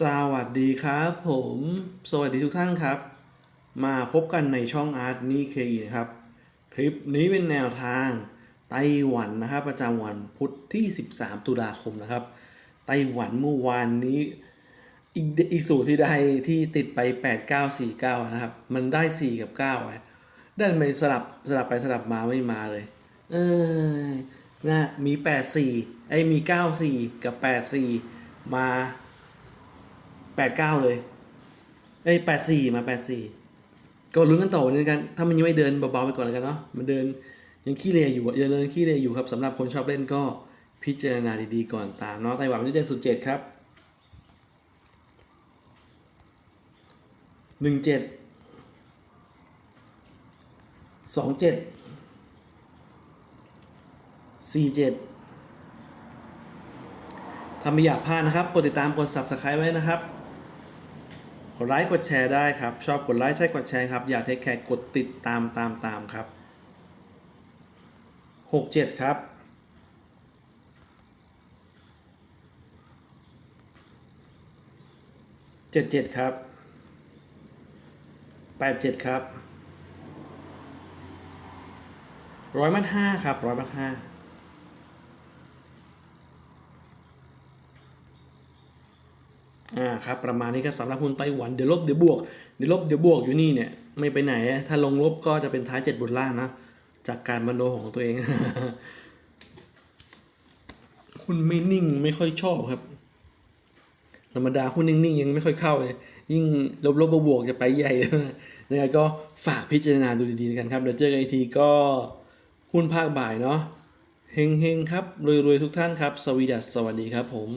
สวัสดีครับผม สวัสดีทุกท่านครับ มาพบกันในช่องอาร์ตนี่เคนะครับ คลิปนี้เป็นแนวทางไต้หวันนะครับ ประจำวันพุธที่ 13 ตุลาคมนะครับ ไต้หวันเมื่อวานนี้ อีกอีกสูตรที่ได้ที่ติดไป 8 9 4 9 นะครับ มันได้ 4 กับ9ไว้ด้านไปสลับสลับไปสลับมาไม่มาเลย เออนะมี 8 4ไอ้มี 9 4 กับ 8 4 มา 89เก้าเลย เอ้ย84มา84ก็ลุ้นกันต่อวันนี้กัน ถ้ามันยังไม่เดินเบาๆไปก่อนแล้วกันเนาะ มันเดินยังขี้เลอยู่อยังเดินขี้เลอยู่ครับสำหรับคนชอบเล่นก็พิจารณาดีๆก่อนตามเนาะไต้หวันวันนี้เด่นสุดเจ็ดครับหนึ่งเจ็ดสองเจ็ดสี่เจ็ดถ้าไม่อยากพลาดนะครับ กดติดตามกด subscribe ไว้นะครับ กดไลค์กดแชร์ได้ครับ ชอบกดไลค์ใช่กดแชร์ครับ อยากเทคแคร์กดติดตามตามตามครับหกเจ็ดครับเจ็ดเจ็ดครับแปดเจ็ดครับร้อยมัดห้าครับร้อยมัดห้า อ่าครับประมาณนี้ครับสำหรับหุ้นไต้หวันเดี๋ยวลบเดี๋ยวบวกเดี๋ยวลบเดี๋ยวบวกอยู่นี่เนี่ยไม่ไปไหน ถ้าลงลบก็จะเป็นท้ายเจ็ดบนล่างนะ จากการมโนของตัวเองหุ้นไม่นิ่งไม่ค่อยชอบครับ ธรรมดาหุ้นนิ่งๆยังไม่ค่อยเข้าเลยยิ่งลบลบบวกจะไปใหญ่เลยยังไงก็ฝากพิจารณาดูดีๆกันครับเดี๋ยวเจอกันอีกทีก็หุ้นภาคบ่ายเนาะเฮงๆครับรวยๆทุกท่านครับ สวีดัสสวัสดีครับผม